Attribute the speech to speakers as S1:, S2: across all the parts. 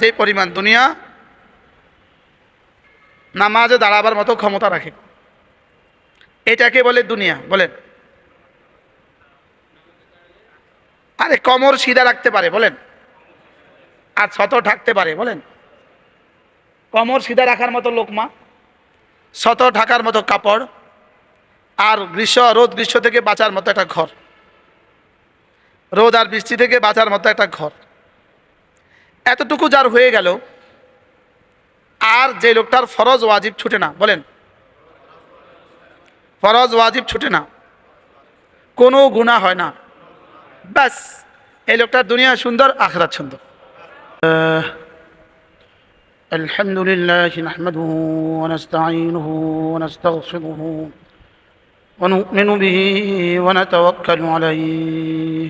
S1: সেই পরিমাণ দুনিয়া নামাজে দাঁড়াবার মতো ক্ষমতা রাখে। এটাকে বলে দুনিয়া। বলেন। আরে কমর সিধা রাখতে পারে, বলেন। আর শত ঢাকতে পারে, বলেন। কমর সিধা রাখার মতো লোকমা শত ঢাকার মতো কাপড়, আর গ্রীষ্ম, রোদ গ্রীষ্ম থেকে বাঁচার মতো একটা ঘর। রোদ আর বৃষ্টি থেকে বাঁচার মতো একটা ঘর। এতটুকু যার হয়ে গেল আর যে লোকটার ফরজ ওয়াজিব ছুটে না বলেন ফরজ ওয়াজিব ছুটে না কোনো গুণা হয় না ব্যাস এই লোকটার দুনিয়া সুন্দর আখরাত সুন্দর الحمد لله نحمده ونستعينه ونستغفره ونؤمن به ونتوكل عليه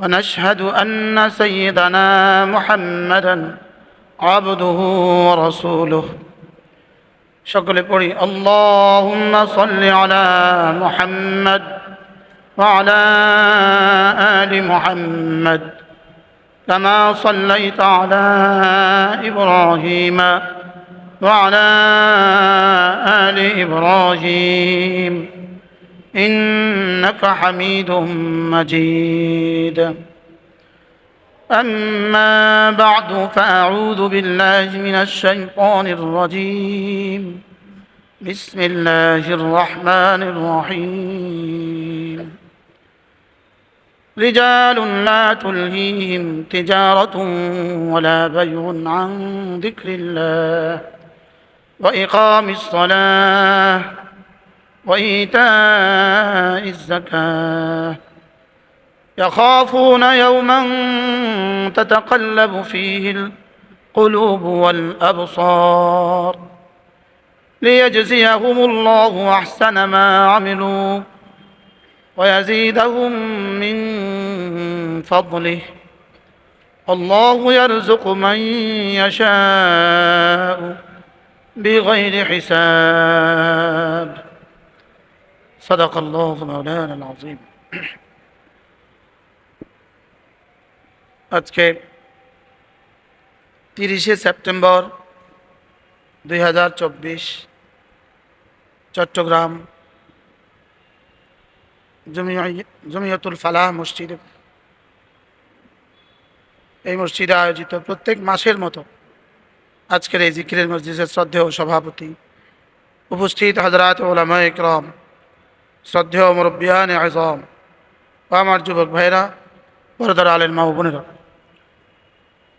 S1: ونشهد أن سيدنا محمدا عبده ورسوله. شكل قولي اللهم صل على محمد وعلى آل محمد كما صليت على إبراهيم وعلى آل إبراهيم. إنك حميد مجيد. أما بعد فأعوذ بالله من الشيطان الرجيم. بسم الله الرحمن الرحيم. رجال لا تلهيهم تجارة ولا بيع عن ذكر الله. وإقام الصلاة وإيتاء الزكاة. يخافون يوما تتقلب فيه القلوب والأبصار. ليجزيهم الله أحسن ما عملوا ويزيدهم من فضله. الله يرزق من يشاء بغير حساب. صدق الله مولانا العظيم আজকে তিরিশে সেপ্টেম্বর দুই হাজার চব্বিশ চট্টগ্রাম জমি- জমিয়তুল ফালাহ মসজিদে এই মসজিদে আয়োজিত প্রত্যেক মাসের মতো আজকের এই জিকিরের মসজিদের শ্রদ্ধেয় সভাপতি উপস্থিত হজরাত ওলামা ইকরাম শ্রদ্ধেয় মুরব্বিয়ান আজম আমার যুবক ভাইরা বরদার আলেন মা বোনেরা।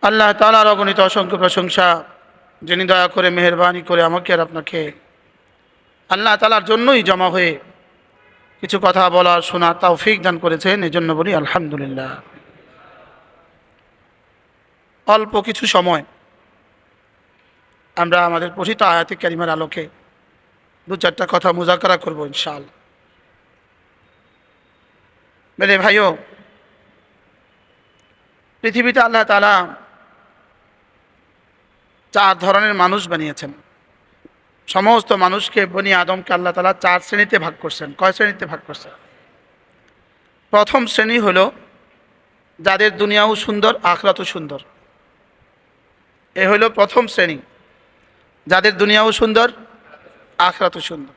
S1: আল্লাহ তালার অগণিত অসংখ্য প্রশংসা, যিনি দয়া করে, মেহরবানি করে আমাকে আর আপনাকে আল্লাহ তালার জন্যই জমা হয়ে কিছু কথা বলা শোনা তৌফিক দান করেছেন এই জন্য বলি আলহামদুলিল্লাহ। অল্প কিছু সময় আমরা আমাদের পঠিত আয়াতে ক্যারিমার আলোকে দু চারটা কথা মোজাকারা করব ইনশাল মেরে ভাইও পৃথিবীতে আল্লাহ তালা চার ধরনের মানুষ বানিয়েছেন সমস্ত মানুষকে বনি আদমকে আল্লাহ তালা চার শ্রেণীতে ভাগ করছেন। কয় শ্রেণীতে ভাগ করছেন? প্রথম শ্রেণি হল যাদের দুনিয়াও সুন্দর, আখরাতও সুন্দর। এ হলো প্রথম শ্রেণি। যাদের দুনিয়াও সুন্দর, আখরাতও সুন্দর।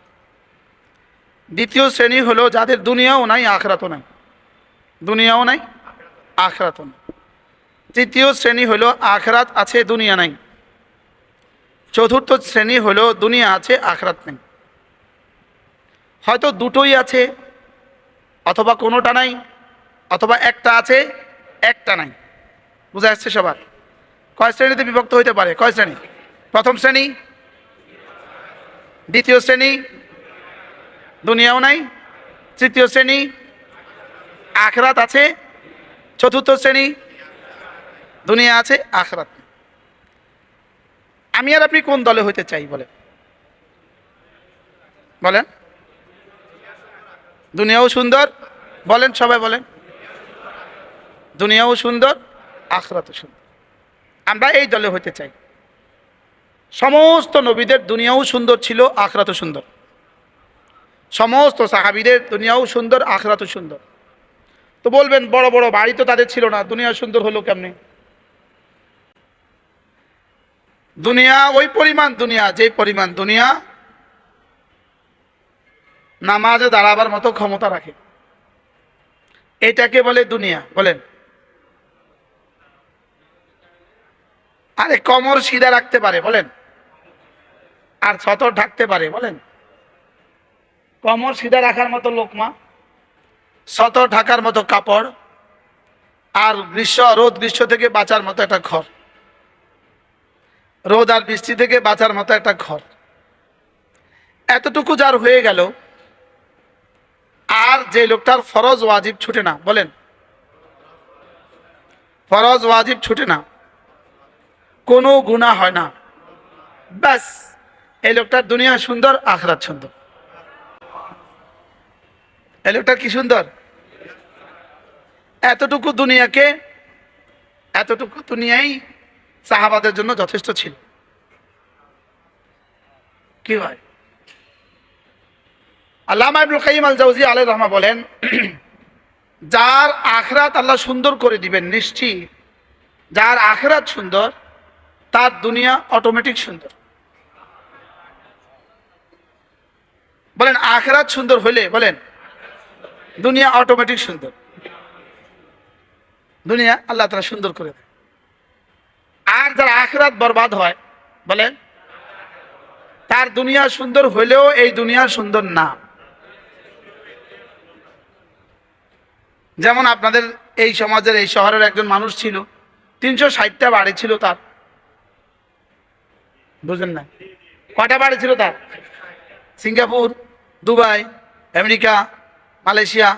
S1: দ্বিতীয় শ্রেণি হলো যাদের দুনিয়াও নাই, আখরাতও নাই। দুনিয়াও নাই, আখরাতও তৃতীয় শ্রেণি হলো আখরাত আছে, দুনিয়া নাই। চতুর্থ শ্রেণি হলো দুনিয়া আছে, আখরাত নেই। হয়তো দুটোই আছে, অথবা কোনোটা নাই, অথবা একটা আছে, একটা নাই। বুঝা যাচ্ছে সবার? কয় শ্রেণীতে বিভক্ত হইতে পারে? কয় শ্রেণি? প্রথম শ্রেণি, দ্বিতীয় শ্রেণি, দুনিয়াও নাই, তৃতীয় শ্রেণি আখরাত আছে? চতুর্থ শ্রেণি? দুনিয়া আছে, আখরাত আমি আর আপনি কোন দলে হইতে চাই, বলেন? বলেন। দুনিয়াও সুন্দর, বলেন সবাই বলেন। দুনিয়াও সুন্দর, আখরাতও সুন্দর। আমরা এই দলে হইতে চাই। সমস্ত নবীদের দুনিয়াও সুন্দর ছিল, আখরাতও সুন্দর। সমস্ত সাহাবিদের দুনিয়াও সুন্দর, আখরাতও সুন্দর। তো বলবেন, বড় বড়, বাড়ি তো তাদের ছিল না, দুনিয়া সুন্দর হলো কেমনি? দুনিয়া, ওই পরিমাণ দুনিয়া যে পরিমাণ দুনিয়া, নামাজে দাঁড়াবার মতো ক্ষমতা রাখে। এটাকে বলে দুনিয়া, বলেন। আরে কমর সিধা রাখতে পারে, বলেন। আর সতর ঢাকতে পারে, বলেন। কমর সিধা রাখার মতো লোকমা সতর ঢাকার মতো কাপড় আর গ্রীষ্ম, রোদ গ্রীষ্ম থেকে বাঁচার মতো একটা ঘর। রোদ আর বৃষ্টি থেকে বাঁচার মতো একটা ঘর। এতটুকু যার হয়ে গেল, আর যে লোকটার ফরজ ওয়াজিব ছুটে না, বলেন। ফরজ ওয়াজিব ছুটে না। কোনো গুণা হয় না। ব্যাস, এই লোকটার দুনিয়া সুন্দর, আখরাত সুন্দর। লোকটার কি সুন্দর? এতটুকু দুনিয়াকে, এতটুকু দুনিয়াই সাহাবাদের জন্য যথেষ্ট ছিল। কি হয়? আল্লামা ইবনুল কাইম আল জাউজি আলাই বলেন, যার আখরাত আল্লাহ সুন্দর করে দিবেন, নিশ্চিত, যার আখরাত সুন্দর, তার দুনিয়া অটোমেটিক সুন্দর। বলেন, আখরাত সুন্দর হলে বলেন দুনিয়া অটোমেটিক সুন্দর। দুনিয়া আল্লাহ তারা সুন্দর করে দেয়। আর যার আখরাত বরবাদ হয়, বলেন, তার দুনিয়া সুন্দর হইলেও এই দুনিয়া সুন্দর না। যেমন আপনাদের এই সমাজের, এই শহরের একজন মানুষ ছিল, তিনশো ষাটটা বাড়ি ছিল তার। বুঝলেন না? কটা বাড়ি ছিল তার? Singapore, Dubai, America Malaysia,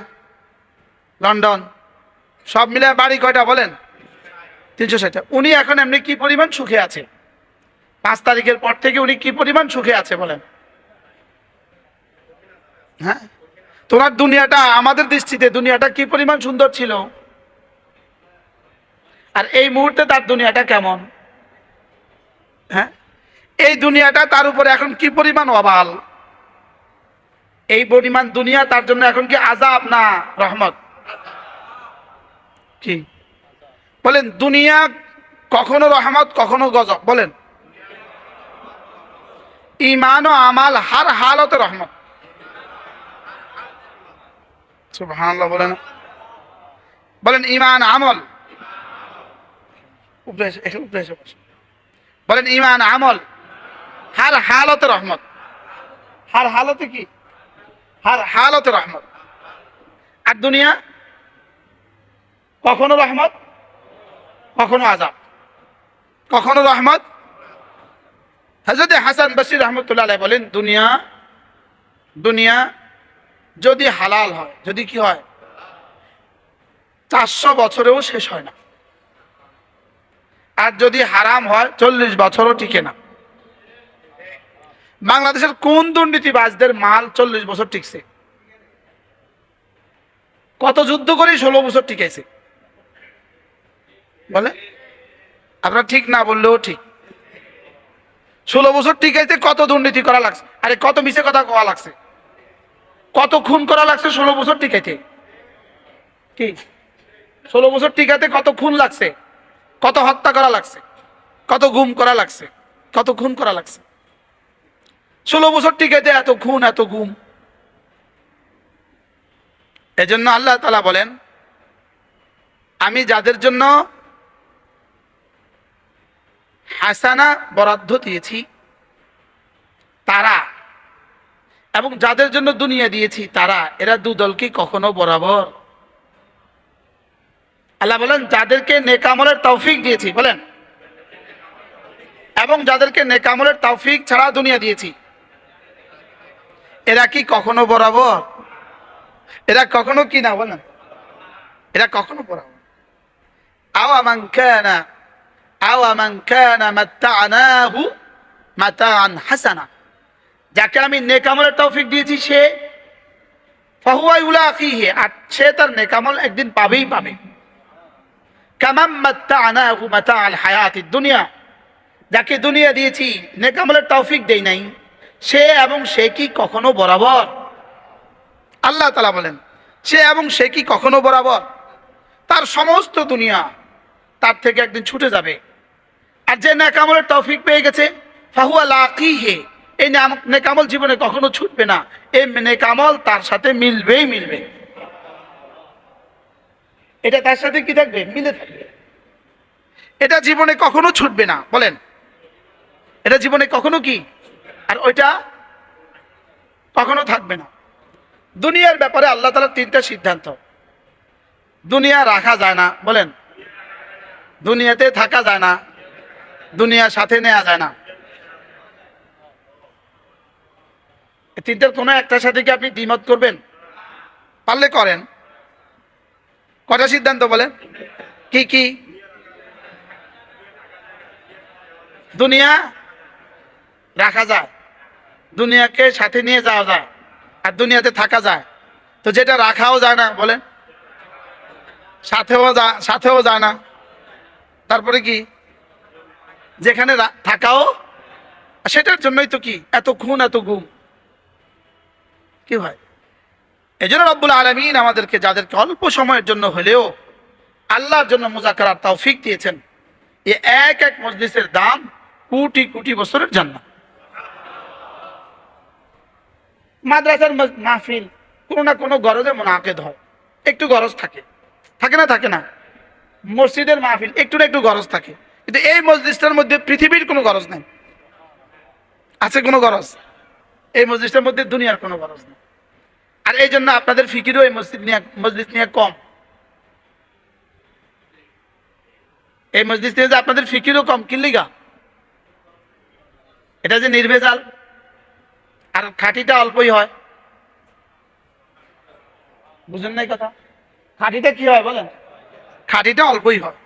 S1: London, সব মিলে বাড়ি কয়টা বলেন? তিনশো ষাটটা উনি এখন এমনি কি পরিমাণ সুখে আছে? পাঁচ তারিখের পর থেকে উনি কি পরিমাণ সুখে আছে বলেন? হ্যাঁ? তোমার দুনিয়াটা আমাদের দৃষ্টিতে দুনিয়াটা কি পরিমাণ সুন্দর ছিল? আর এই মুহূর্তে তার দুনিয়াটা কেমন? হ্যাঁ? এই দুনিয়াটা তার উপরে এখন কি পরিমাণ অবাল? এই পরিমাণ দুনিয়া, তার জন্য এখন কি আজাব না রহমত? কি? বলেন, দুনিয়া কখনো রহমত, কখনো গজব, বলেন। ইমান ও আমাল হার হালতে রহমত। বলেন। বলেন ইমান আমল। বলেন ইমান আমল হার হালতে রহমত। হার হালতে কি? হার হালতে রহমত। আর দুনিয়া? কখনো রহমত, কখনো আজাব কখনো রহমত? হজরত হাসান বসির রহমতুল্লাহ বলেন, দুনিয়া দুনিয়া যদি হালাল হয়, যদি কি হয়, চারশো বছরেও শেষ হয় না। আর যদি হারাম হয়, চল্লিশ বছরও টিকে না। বাংলাদেশের কোন দুর্নীতিবাজদের মাল চল্লিশ বছর টিকছে? কত যুদ্ধ করে ষোলো বছর টিকেছে বলে? আপনার ঠিক না বললেও ঠিক। ষোলো বছর টিকাইতে কত দুর্নীতি করা লাগছে? আরে কত মিশে কথা কোয়া লাগছে? কত খুন করা লাগছে ষোলো বছর টিকাইতে? কি? ষোলো বছর টিকাতে কত খুন লাগছে? কত হত্যা করা লাগছে? কত গুম করা লাগছে? কত খুন করা লাগছে? ষোলো বছর টিকাতে এত খুন এত ঘুম। এজন্য আল্লাহ তালা বলেন, আমি যাদের জন্য হাসানা বরাদ্দ দিয়েছি, তারা এবং যাদের জন্য দুনিয়া দিয়েছি, তারা, এরা দু দলকে কখনো বরাবর? আল্লাহ বলেন, যাদেরকে নেকামলের তৌফিক দিয়েছি, বলেন। এবং যাদেরকে নেকামলের তৌফিক ছাড়া দুনিয়া দিয়েছি। এরা কি কখনো বরাবর? এরা কখনো কি না বলেন? এরা কখনো বরাবর? আওয়া কানা আওয়া কানা মাত্তানাহু মাতাআন হাসানা। যাকে আমি নেকামলের তৌফিক দিয়েছি সে ফাহুয়া ইউলাকিহি আর সে তার নেকামল একদিন পাবেই পাবে। কামাম মাত্তাআনাহু মাতাআল হায়াতিদ দুনিয়া। যাকে দুনিয়া দিয়েছি, নেকামলের তৌফিক দেই নাই। সে এবং সে কি কখনো বরাবর? আল্লাহ তালা বলেন, সে এবং সে কি কখনো বরাবর? তার সমস্ত দুনিয়া তার থেকে একদিন ছুটে যাবে। আর যে নেকামলের তৌফিক পেয়ে গেছে, ফাহুয়া লাকিহে, এই নেকামল জীবনে কখনো ছুটবে না। এই নেকামল তার সাথে মিলবেই মিলবে। এটা তার সাথে কি থাকবে? মিলে থাকবে। এটা জীবনে কখনো ছুটবে না। বলেন, এটা জীবনে কখনো কি আর ওইটা কখনো থাকবে না। দুনিয়ার ব্যাপারে আল্লাহ তালার তিনটা সিদ্ধান্ত। দুনিয়া রাখা যায় না, বলেন। দুনিয়াতে থাকা যায় না, দুনিয়ার সাথে নেওয়া যায় না। তিনটার কোনো একটার সাথে কি আপনি দ্বিমত করবেন? পারলে করেন। কটা সিদ্ধান্ত বলেন? কি কি? দুনিয়া রাখা যায়। দুনিয়াকে সাথে নিয়ে যাওয়া যায় আর দুনিয়াতে থাকা যায়। তো যেটা রাখাও যায় না, বলেন। সাথেও যা সাথেও যায় না। তারপরে কি? যেখানে থাকাও সেটার জন্যই তো কি? এত খুন, এত গুম কি হয়? এই জন্য রব্বুল আলমিন আমাদেরকে, যাদেরকে অল্প সময়ের জন্য হলেও আল্লাহর জন্য মোজাকার তাও ফিক দিয়েছেন, এ এক এক মজলিসের দাম কোটি কোটি বছরের জন্য মাদ্রাসার মাহফিল, কোনো না কোনো গরজে মোনাকেদ হয় একটু গরজ থাকে। থাকে না থাকে না? মসজিদের মাহফিল, একটু না একটু গরজ থাকে। কিন্তু এই মসজিদটার মধ্যে পৃথিবীর কোনো গরজ নেই। আছে কোনো গরজ? এই মসজিদটার মধ্যে দুনিয়ার কোনো গরজ নেই। আর এই জন্য আপনাদের ফিকিরও এই মসজিদ নিয়ে মসজিদ নিয়ে কম। এই মসজিদ নিয়ে যে আপনাদের ফিকিরও কম, কিনলিগা? এটা যে নির্ভেজাল। আর খাঁটিটা অল্পই হয়। বুঝেন নাই কথা? খাঁটিটা কি হয় বলেন? খাঁটিটা অল্পই হয়।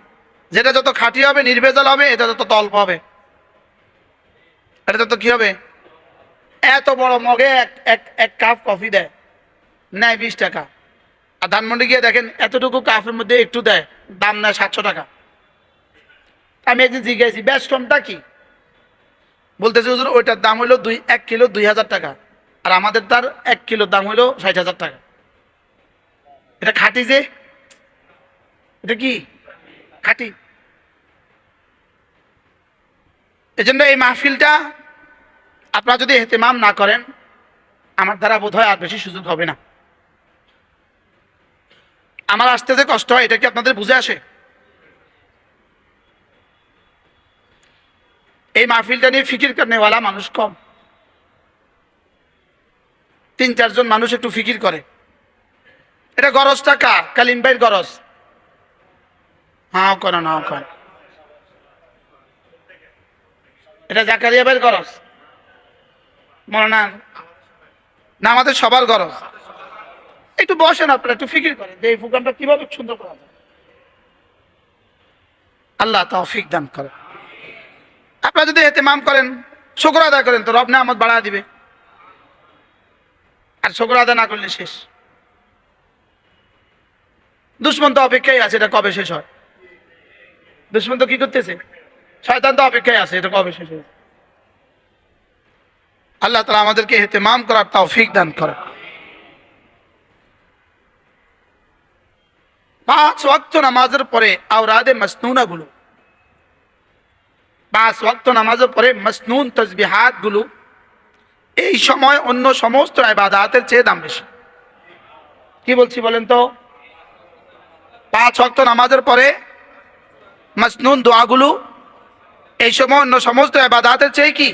S1: যেটা যত খাঁটি হবে, নির্ভেজাল হবে, এটা তত অল্প হবে। এটা তত কি হবে? এত বড় মগে এক এক এক কাপ কফি দেয়। নেয় বিশ টাকা। আর ধানমন্ডি গিয়ে দেখেন, এতটুকু কাপের মধ্যে একটু দেয়। দাম নেয় সাতশো টাকা। আমি একদিন জিজ্ঞাসি বেশ কমটা কি? বলতেছে, হুজুর, ওইটার দাম হইল দুই, এক কিলো দুই হাজার টাকা। আর আমাদের তার এক কিলোর দাম হইল ষাট হাজার টাকা। এটা খাঁটি যে? এটা কি? খাঁটি। এজন্য এই মাহফিলটা আপনারা যদি এহতেমাম না করেন, আমার দ্বারা বোধ হয় আর বেশি সুযোগ হবে না। আমার আসতে যে কষ্ট হয়, এটা কি আপনাদের বুঝে আসে? এই মাহফিলটা নিয়ে ফিকির করেওয়ালা মানুষ কম। তিন, চারজন মানুষ একটু ফিকির করে। এটা গরজটা কার? কালিম ভাইয়ের গরজ। হাও করো, নাও কর। এটা জাকারিয়া ভাইয়ের গরজ। মনে না আমাদের সবার গরজ। একটু বসেন আপনারা, একটু ফিকির করেন। যে এই প্রোগ্রামটা কীভাবে সুন্দর করা যায়। আল্লাহ তৌফিক দান করে। আপনারা যদি এতেমাম করেন, শুক্র আদায় করেন, তো রব নামত বাড়া দিবে। আর শুক্র আদায় না করলে শেষ। দুশ্মন তো অপেক্ষায় আছে, এটা কবে শেষ হয়? দুশ্মন তো কি করতেছে? শয়তান তো অপেক্ষায় আছে, এটা কবে শেষ হয়? আল্লাহ তালা আমাদেরকে এহতেমাম করার তৌফিক দান করে পাঁচ ওয়াক্ত নামাজের পরে আওরাদে গুলো পাঁচ ওয়াক্ত নামাজের পরে মসনুন তসবিহাতগুলো, এই সময় অন্য সমস্ত ইবাদাতের চেয়ে দাম বেশি। কি বলছি বলেন তো? পাঁচ ওয়াক্ত নামাজের পরে মসনুন দোয়াগুলো এই সময় অন্য সমস্ত ইবাদাতের চেয়ে কি?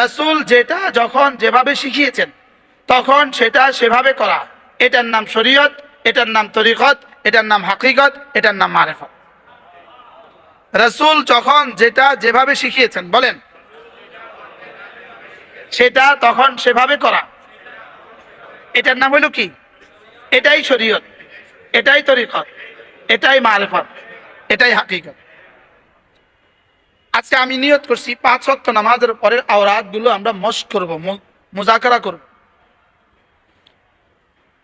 S1: রাসূল যেটা যখন যেভাবে শিখিয়েছেন, তখন সেটা সেভাবে করা। এটার নাম শরীয়ত, এটার নাম তরিকত, এটার নাম হাকিকত, এটার নাম মারেফত। রসুল যখন যেটা যেভাবে শিখিয়েছেন, বলেন। সেটা তখন সেভাবে করা। এটার নাম হলো কি? এটাই শরীয়ত, এটাই তরিকত এটাই মারেফত, এটাই হাকিকত। আজকে আমি নিয়ত করছি, পাঁচ ওয়াক্ত নামাজের পরের আওরাতগুলো আমরা মশ করব মুজাকারা করব।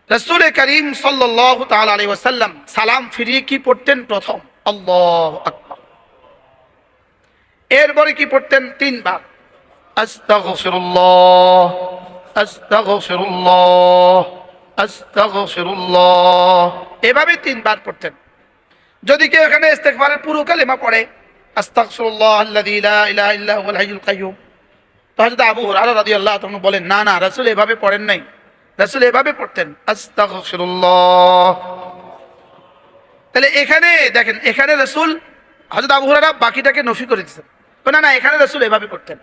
S1: রসুল করিম সাল্লাহ তাল আলী ওয়াসাল্লাম সালাম ফিরিয়ে কি পড়তেন প্রথম? আল্লাহ আকবার। এরপরে কি পড়তেন? তিনবার। আস্তাগফিরুল্লাহ এভাবে তিনবার পড়তেন। যদি কেউ এখানে ইস্তেগফারের পুরো কালেমা পড়ে বলেন, না না, রাসূল এভাবে পড়েন নাই। রাসূল এভাবে পড়তেন তাহলে এখানে, দেখেন, এখানে রাসূল, হযরত আবু বাকিটাকে নফি করে দিয়েছেন। না না, এখানে রাসূল এভাবে করতেন।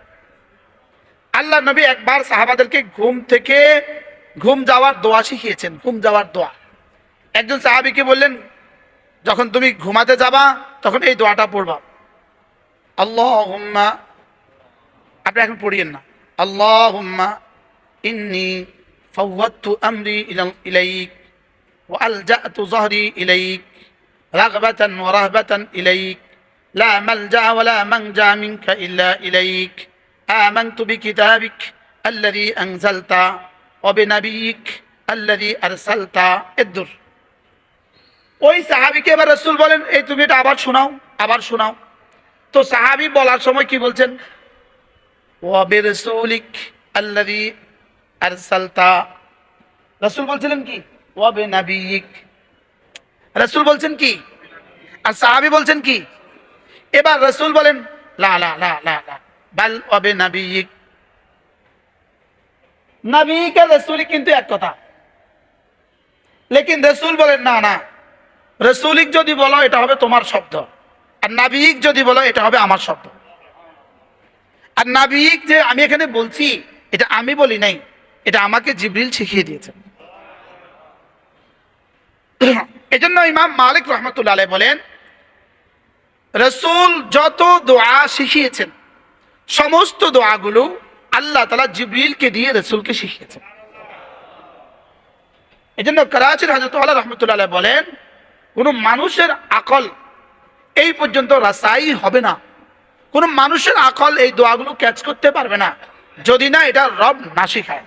S1: আল্লাহ নবী একবার সাহাবাদেরকে ঘুম থেকে ঘুম যাওয়ার দোয়া শিখিয়েছেন, ঘুম যাওয়ার দোয়া। একজন সাহাবীকে বললেন, যখন তুমি ঘুমাতে যাবা, তখন এই দোয়াটা পড়বা। আল্লাহ হুম্মা আপনি এখন পড়িয়েন না। আল্লাহ হুম্মা ইন্নি ফাওয়াত্তু আমরি ইলাইক ওয়া আলজাতু যহরি ইলাইক, রাগবাতান ওয়া রাহবাতান ইলাইক। লা মালজা ওয়া লা মানজা মিনকা ইল্লা ইলাইক آمنت بكتابك الذي أنزلت وبنبيك الذي أرسلت الدر ওই সাহাবিকে এবার রসুল বলেন এই তুমি এটা আবার শোনাও আবার শোনাও তো সাহাবি বলার সময় কি বলছেন ওয়াবিরসুলিক আল্লাযী আরসালতা রাসূল বলছিলেন কি ওয়াবে নাবিয়িক রাসূল বলছেন কি আর সাহাবি বলছেন কি এবার রাসূল বলেন, লা লা লা লা লা, বাল আর রাসূল কিন্তু এক কথা। লেকিন রসুল বলেন, না না, রসুলিক যদি বলো, এটা হবে তোমার শব্দ। আর নাবিক যদি বলো, এটা হবে আমার শব্দ। আর নাবিক যে আমি এখানে বলছি, এটা আমি বলি নাই, এটা আমাকে জিবরিল শিখিয়ে দিয়েছেন এজন্য ইমাম মালিক রহমতুল্লাহ বলেন রসুল যত দোয়া শিখিয়েছেন, সমস্ত দোয়াগুলো আল্লাহ তালা জিবরিলকে দিয়ে রসুলকে শিখিয়েছেন। এই জন্য করাচির হাজরত রহমতুল্লাহ বলেন, কোন মানুষের আকল এই পর্যন্ত রাসাই হবে না। কোন মানুষের আকল এই দোয়াগুলো ক্যাচ করতে পারবে না। যদি না, এটা রব না শিখায়।